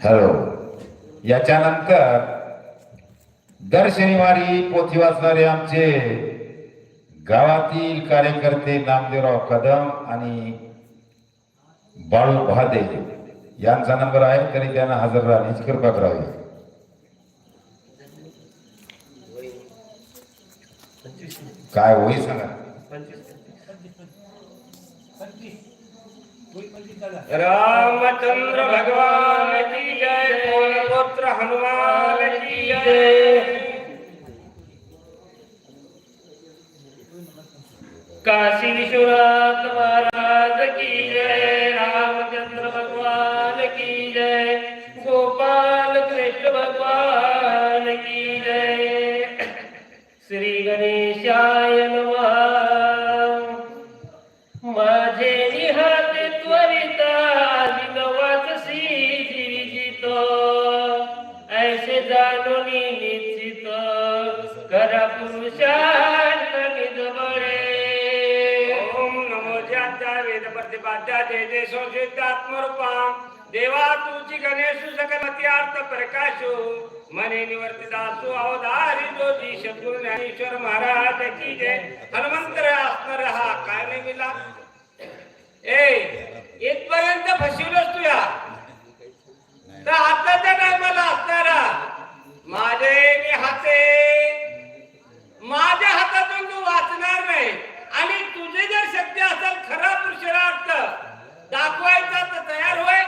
Hello. याच्यानंतर दर शनिवारी पोथी वाचणारे आमचे गावातील कार्यकर्ते नामदेवराव कदम आणि बाळू भादे यांचा नंबर आहे तरी त्यांना हजर राहण्याची कृपा करावी. काय होई सांगा? रामचंद्र भगवान की जय कोलपुत्र हनुमान की जय। काशी विश्वनाथ महाराज की जय रामचंद्र भगवान की जय गोपाल कृष्ण भगवान की जय। श्री गणेशाय नमः। संशुद्धात्मरूपा देवा तुझी गणेश सकलमती अर्थ प्रकाश। मने निवर्तितासु अवधारी जोजी शत्रु ज्ञानेश्वर महाराज की जय। हनुमंतर असणार हा काय नाही मिला। ए इथपर्यंत फसवलंच तुया तर आताच्या टायमाला असणारा माझे मी हाते। माझ्या हातातून तू वाचणार नाही। आणि तुझे जर शक्य असेल खरा पुरुषार्थ दाखवायचा तर तयार होय.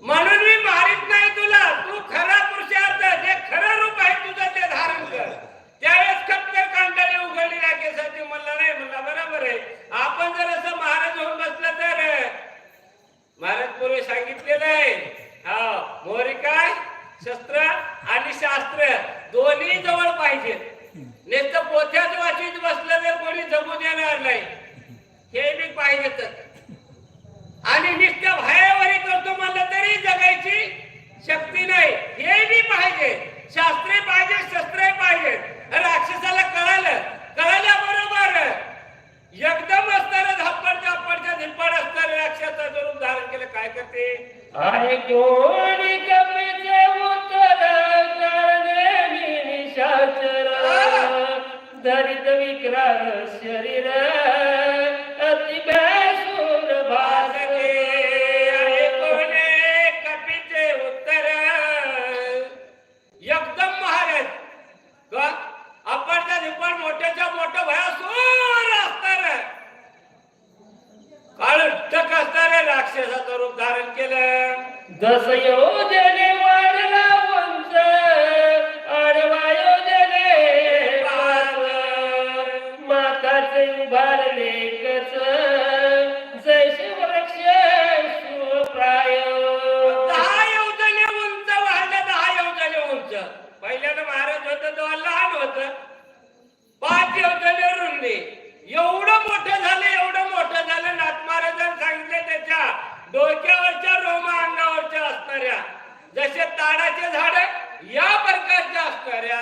mà I'll see you Sierra, Sierra, Sierra, Sierra, जसे ताडाचे झाड या प्रकारच्या असणाऱ्या.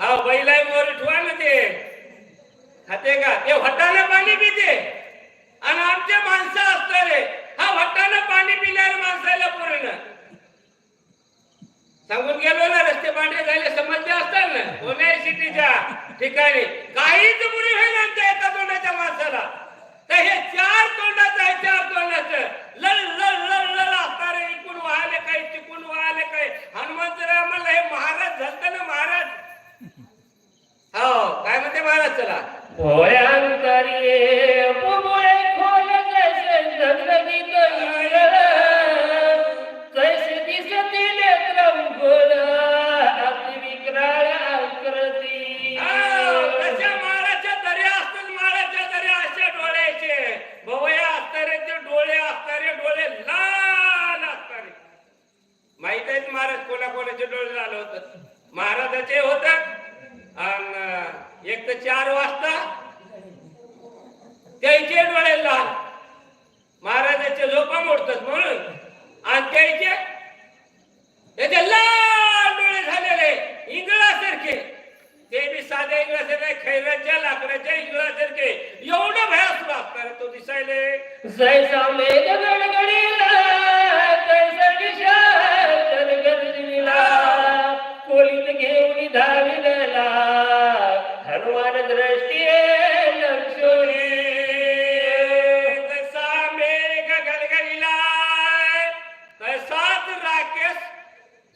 हा बैलाय मोर ना ते. खाते का? ते हटाला पाणी पिते. आणि आमचे माणसं असतात रे. हा हटाला पाणी पिल्यावर माणसाला पूर्ण. सांगून गेलो ना रस्ते पांढरे झाले समजले असतात ना? पुणे सिटीच्या ठिकाणी. काहीच मुली होईल आमच्या एका तोंडाच्या माणसाला. तर हे चार तोंडाचं आहे चार तोंडाचं. लल लल लल लल असणारे इकून वाहले काही तिकून वाहले काही हनुमंतराव म्हणलं हे महाराज झालं ना महाराज? हो काय म्हणते महाराज चला? भोयांकारी खोल जगदीत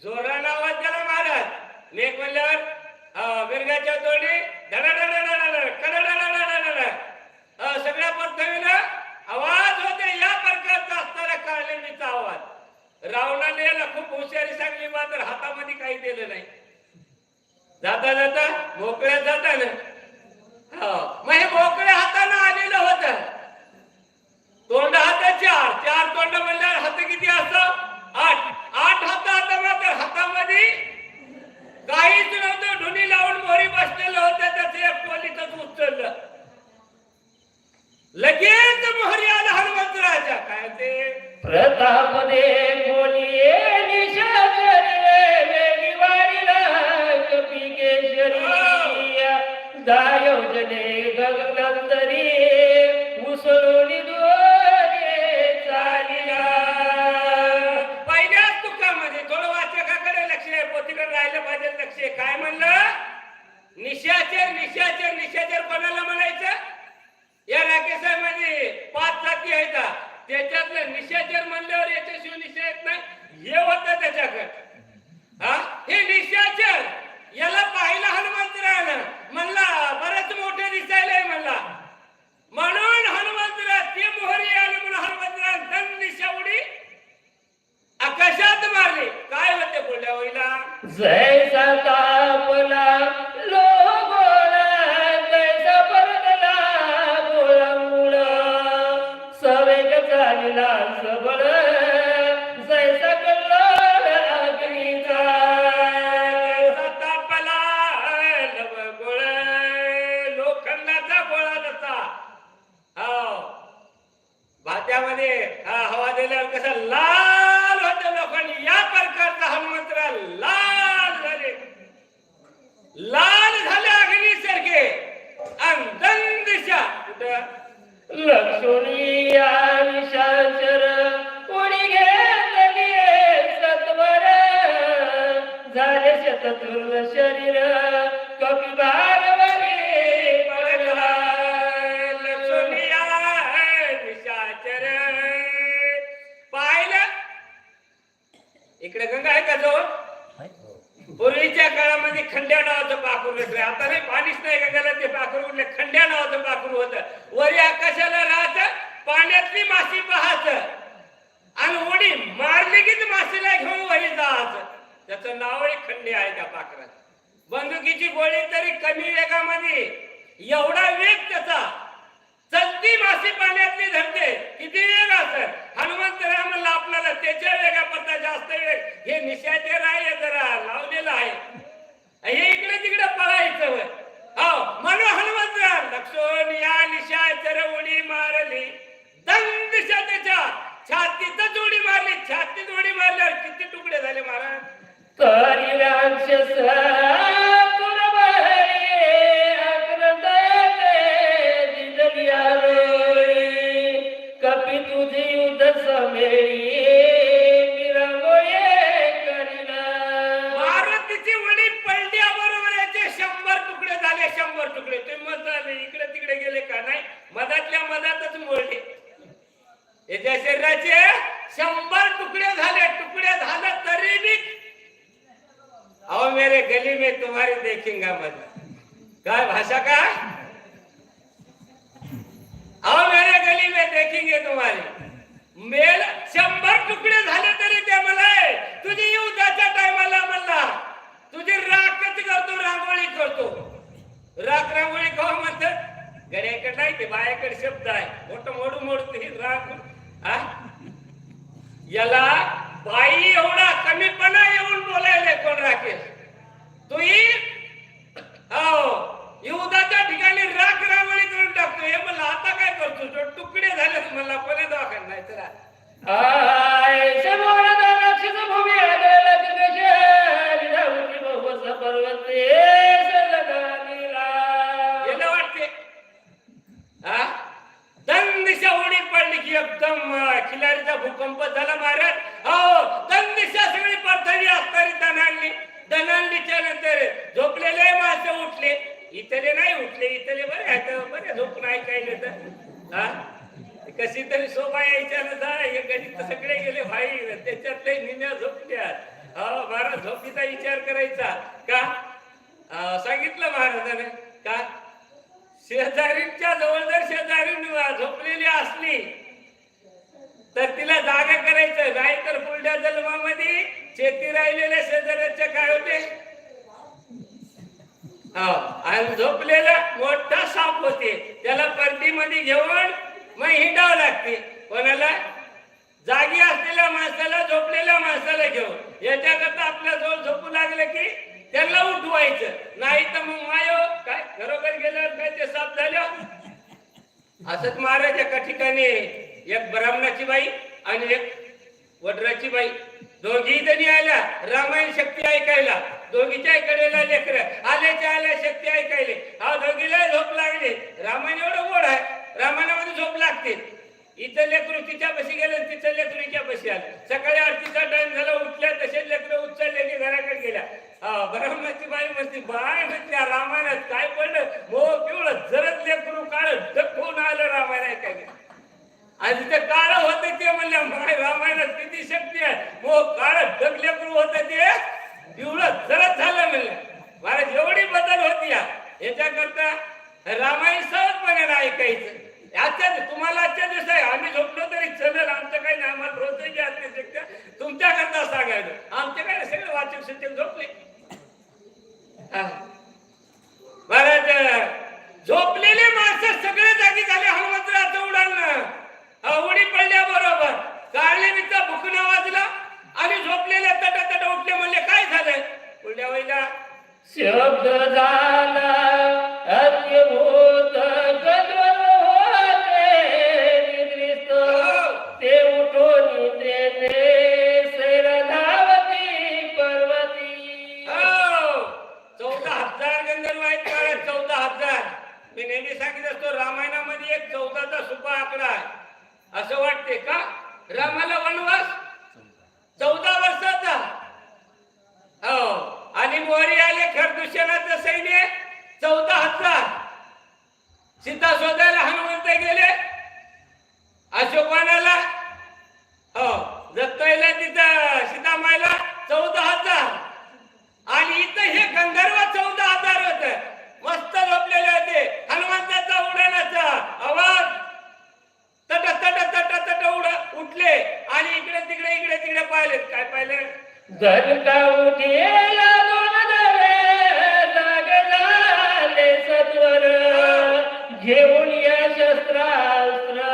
जोराला आवाज झाला महाराज लेख म्हणल्यावर मिरगाच्या तोंडी धडाधड घरातली मासी पाहत. आणि उडी मारली की मासीला घेऊन वरी जात. त्याचं नाव खंडी आहे त्या पाखरात बंदुकीची गोळी तरी कमी वेगामध्ये. एवढा वेग त्याचा. चलती मासी पाण्यातली धरते. किती वेग असत म्हणला आपल्याला त्याच्या वेगापत्ता जास्त वेग. हे निशाचे राय जरा. लावलेलं आहे. हे इकडे तिकडे पळायचं. हो म्हणून हनुमंतराम लक्षण या निशा तर उडी मारली. छातीतच जोडी मारली. छातीत जोडी मारल्यावर किती तुकडे झाले महाराज? राक्षस शंभर तुकडे तुम्ही मत झाले इकडे तिकडे गेले का? नाही. मधातल्या मधातच मोडले. याच्या शरीराचे शंभर तुकडे झाले तुकडे झाले तरी बी. अहो मेरे गली में तुम्हारी देखेंगा मत. काय भाषा काय? अहो मेरे गली में देखेंगे तुम्हारी. मेल शंभर तुकडे झाले तरी ते मला तुझी युद्धाच्या टायमाला म्हणला. तुझी राखच करतो? रांगोळी करतो. राख रांगोळी खाऊ म्हणतात. गड्याकडे नाही ते बायाकडे शब्द आहे. मोठं मोडू मोडतो ही राख. याला बाई एवढा कमीपणा येऊन बोलायला कोण राकेश? तूही? हो. युद्धाच्या ठिकाणी राख रांगोळी करून टाकतो. हे मला आता काय करतो तुकडे झाले मला कोणी दवाखान नाही तर आय समोरचा राक्षस भूमी आलेला तिथे राहुली बहुस पर्वते सलगानीला. गेलं वाटते हा दन दिशा उडी पडली की एकदम अं, खिलारीचा भूकंप झाला महाराज हो दन दिशा सगळी पडथळी असणारी दणांनी दणांनीच्या नंतर झोपलेले मासे उठले इथले नाही उठले इथले बरे आहेत बरे झोपून ऐकायले तर हा कशी तरी शोभा यायच्या ना जा हे गणित सगळे गेले भाई त्याच्यातले निम्या झोपल्या हो महाराज झोपीचा विचार करायचा का अं, सांगितलं महाराजाने का शेजारीच्या जवळ जर शेजारी झोपलेली असली तर तिला जागा करायचं नाही तर पुढल्या जन्मामध्ये शेती राहिलेल्या शेजाऱ्याच्या काय होते हो, आणि झोपलेला मोठा साप होते. त्याला परतीमध्ये घेऊन मग हिंडावं लागते. कोणाला? जागी असलेल्या माणसाला झोपलेल्या माणसाला घेऊन. याच्याकरता आपल्या जवळ झोपू लागलं की त्यांना उठवायचं. नाही तर मग मायो काय घरोघर गेल्यावर काय ते साप झालं? असंच महाराज एका ठिकाणी एक ब्राह्मणाची बाई आणि एक वडराची बाई. दोघी जणी आल्या. रामायण शक्ती ऐकायला. दोघीच्या कडेला लेकर. आल्याच्या आल्या शक्ती ऐकायले. हा दोघीला झोप लागली. रामायण एवढं गोड आहे. रामायणामध्ये झोप लागते. इथं लेकरू तिच्या बशी गेलं तिथं तिचं लेकरू आलं. सकाळी आरतीचा टाइम झाला. उठल्या तसेच लेकरं उचलले की घराकडे गेल्या. ब्रह्मची बाई म्हणते बाय म्हणते रामायणात काय पडलं मो पिवळं जरच लेकरू काळ दखवून आलं रामायण ऐकायला. आणि ते काळ होत ते म्हणल्या माय रामायणात किती शक्ती आहे. मो काळ डगलेकरू होत ते पिवळं सरस झालं म्हणलं महाराज एवढी बदल होती या. याच्याकरता रामायण सहजपणे ऐकायचं. आजच्या तुम्हाला आजच्या दिवस आहे आम्ही झोपलो तरी चलेल आमचं काही नाही आम्हाला रोजही आत्मशक्य तुमच्या सांगायचं. आमचे काय सगळे वाचक शिक्षक झोपले. हा. महाराज झोपलेले माणसं सगळे जागी झाले हनुमंतराचं उडाल उडी पडल्या बरोबर. काढले मित्र भुकणं वाजला. आणि झोपलेल्या तट तट उठले म्हणले काय झालं पुढल्या वेळेला शब्द झाला अत्यभूत निद्रिस्त. ते उठून हो, मी नेहमी सांगित असतो रामायणामध्ये एक चौदाचा सुपा आकडा आहे. असं वाटते का? रामाला वनवास चौदा वर्षाचा हो. आणि मोरी आले खरदूषणाचं सैन्य चौदा हजार. सीता शोधायला हनुमंत गेले. अशोकवानाला. हो. दत्ताईला तिथं सीतामाईला चौदा हजार. आणि इथं हे गंधर्व चौदा हजार होत. मस्त झोपलेले होते. हनुमंताचा उडाणाचा आवाज. तट तट तट तट उड उठले. आणि इकडे तिकडे इकडे तिकडे पाहिले काय पाहिले धनका उठेला दोन जाग झाले सत्वर. घेऊन या शस्त्रास्त्र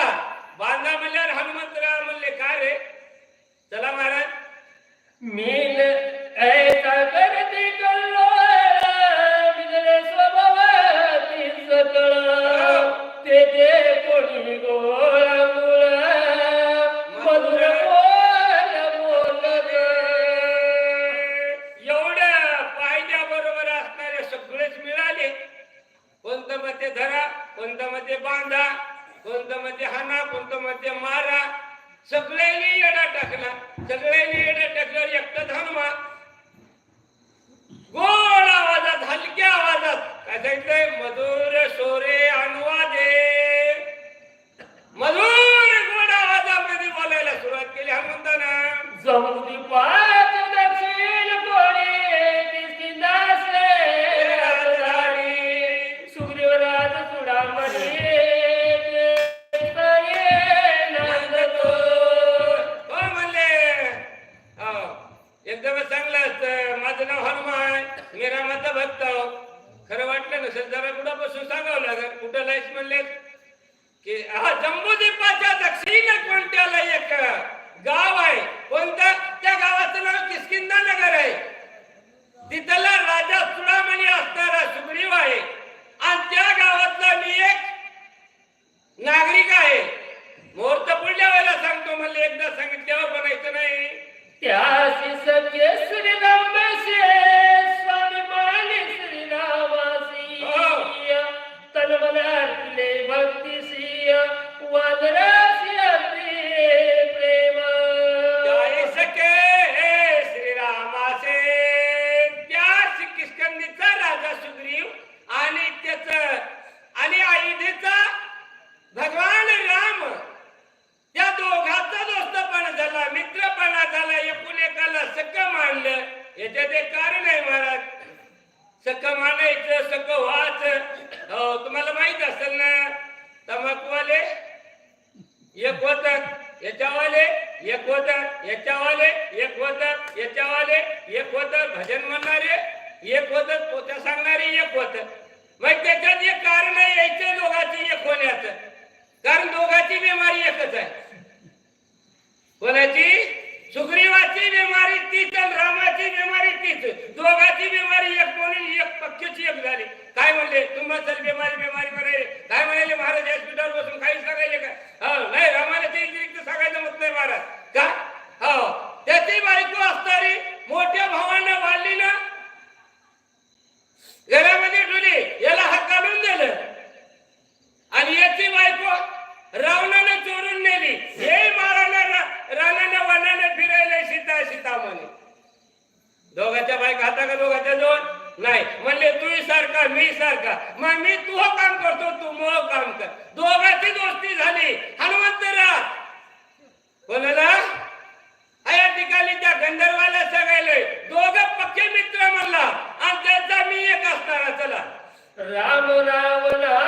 बांधा बांधा म्हणल्यावर हनुमंतराव म्हणले काय रे? चला महाराज. मेल कोणी मधुर. बोल एवढ्या बरोबर असणारे सगळेच मिळाले. कोणतं धरा कोणतं बांधा. कोणतं मध्ये हाना कोणतं मध्ये मारा. सगळ्यांनी येडा टाकला. सगळ्यांनी येडा टाकल्यावर एकट थांबा. गोड आवाजात हलक्या आवाजात. काय सांगितलंय? मधुर सोरे अनुवादे. मधुर गोड आवाजामध्ये बोलायला सुरुवात केली हनुमंताना. जमू पाय एक एक झाली. काय म्हणले? तुम्हाला चल बिमारी बिमारी म्हणाले काय म्हणाले? महाराज हॉस्पिटल बसून काही सांगायले का? हो, नाही रामाला ते सांगायचं मत नाही महाराज. का? हो. त्याची बायको असणारी मोठ्या भावानं वाढली ना घरामध्ये ठेवली याला हात घालून दिलं आणि याची बायको रावणानं चोरून नेली हे मारायला रानानं वनानं फिरायला सीता सीता म्हणे दोघांच्या बायका हाता का दोघांच्या दोन नाही म्हणले तू सारखा मी सारखा मग मी तू काम करतो तू मोह काम कर. दोघांची दोस्ती झाली. हनुमंतराव बोलला हा या ठिकाणी त्या गंधर्वाला सगळ्याला दोघं पक्के मित्र म्हणला. आणि त्यांचा मी एक असणारा चला. राम रावला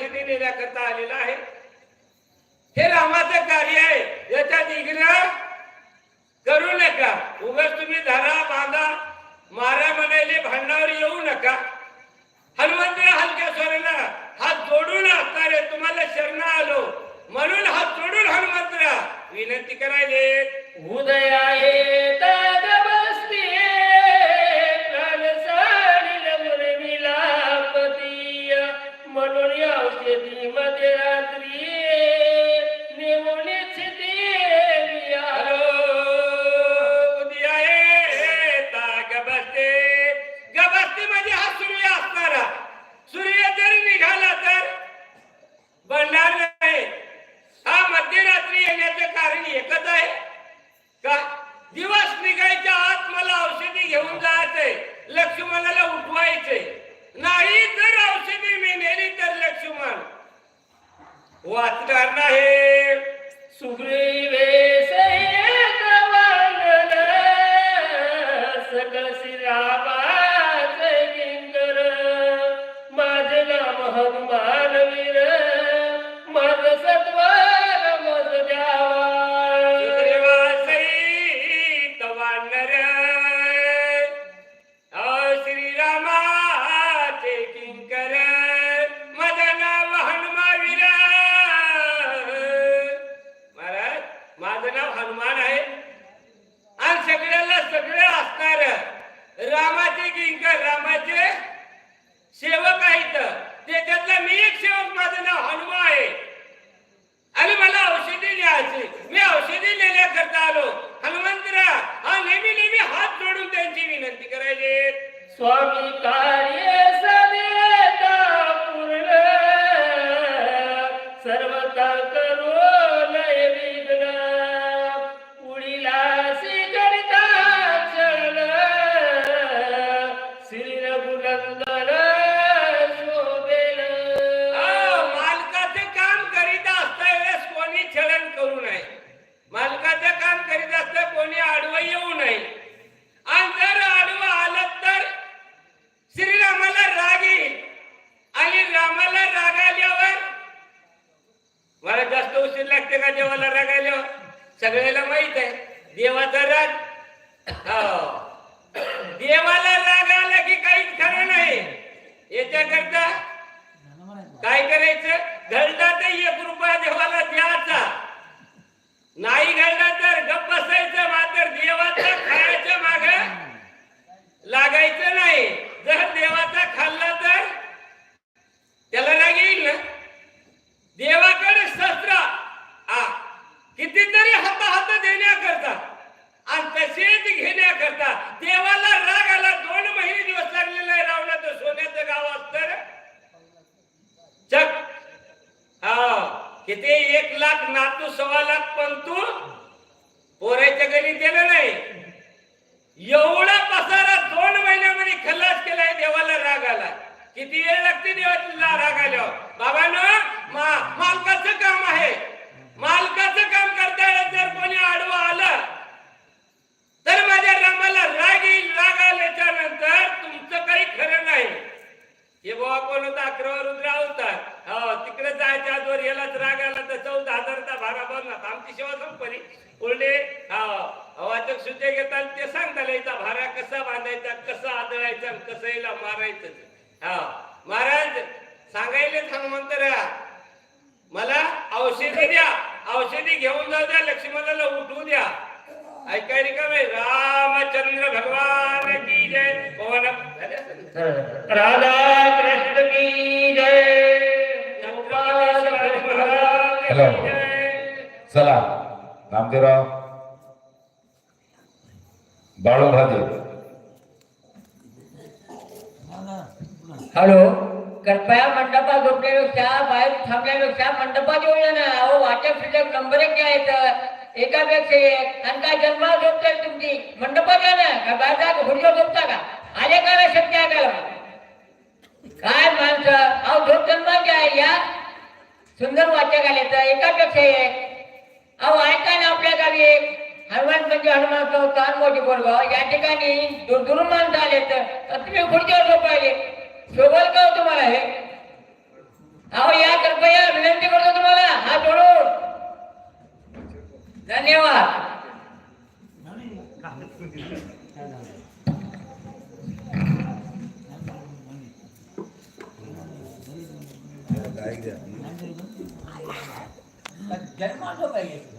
वाचवण्याकरता नेण्याकरता आलेला आहे. हे रामाचं कार्य आहे. याच्यात इग्न करू नका. उगाच तुम्ही धरा बांधा मारा म्हणायले भांडावर येऊ नका. हनुमंतरा हलक्या स्वराला हात जोडून असणारे तुम्हाला शरण आलो. म्हणून हात जोडून हनुमंतरा विनंती करायले उदया येण्याचं एकच आहे. का? दिवस निघायच्या आत मला औषधी घेऊन जायचंय. लक्ष्मणाला उठवायचंय. नाही जर औषधी मी नेली तर लक्ष्मण. वाचणार नाही. सुग्रीवे देवाला राग आला की काहीच खरं नाही. याच्याकरता काय करायचं? घडला तर एक रुपया देवाला द्यायचा. नाही घडला तर गप्प बसायचं मात्र देवाचा खायच्या माग लागायचं नाही. जर देवाचा खाल्ला तर त्याला राग येईल ना? देवाकडे शस्त्र आ कितीतरी हात हात देण्याकरता आणि तसेच घेण्याकरता देवाला राग आला दोन महिने दिवस लागलेला आहे. रावणाचं सोन्याचं गाव असतं चक हा. किती एक लाख नातू सव्वा लाख पण तू पोरायच्या घरी गेलं नाही. एवढा पसारा दोन महिन्यामध्ये खल्लास केलाय देवाला राग आला किती वेळ लागते देवाला राग आल्यावर? बाबानो मा मालकाचं काम आहे मालकाचं काम करता येत जर कोणी आडवं आलं तर माझ्या रामाला राग येईल राग आल्याच्यानंतर तुमचं काही खरं नाही हे बाबा कोण होता अकरा रुद्र अवतार हो तिकडे जायच्या आजवर यालाच राग आला तर चौदा हजारचा भाडा बनला आमची सेवा संपली उलटे हा वाचक सुचे घेतात ते सांगता याचा भारा कसा बांधायचा कसा आदळायचा आणि कसं याला मारायचं. हा. महाराज सांगायला सांग म्हणतो रा मला औषधी द्या. औषधी घेऊन जाऊ द्या. लक्ष्मणाला उठवू द्या. ऐकाय का बाई? रामचंद्र भगवान की जय? पवन. राधा कृष्ण की जय. चला. नामदेवराव. बाळू भादे हॅलो कृपया मंडपात झोपल्यापेक्षा बाहेर थांबल्यापेक्षा मंडपात येऊया ना. अहो वाटप शिल्लक नंबर एक घ्यायचं एकापेक्षा एक. आणि काय जन्मा झोपताय तुमची मंडपात या ना. का बाहेर जा का झोपता का? आले का ना शक्य आहे का? काय माणसं? अहो झोप जन्माची आहे या? सुंदर वाचक आले तर एकापेक्षा एक. अहो ऐका ना आपल्या गावी एक. हनुमान म्हणजे हनुमान तान मोठी बोरगाव या ठिकाणी दूर दुरून माणसं आले तर तुम्ही खुर्चीवर झोपायले शोभल का तुम्हाला हे। अहो या कृपया विनंती करतो तुम्हाला हा जोडून धन्यवाद।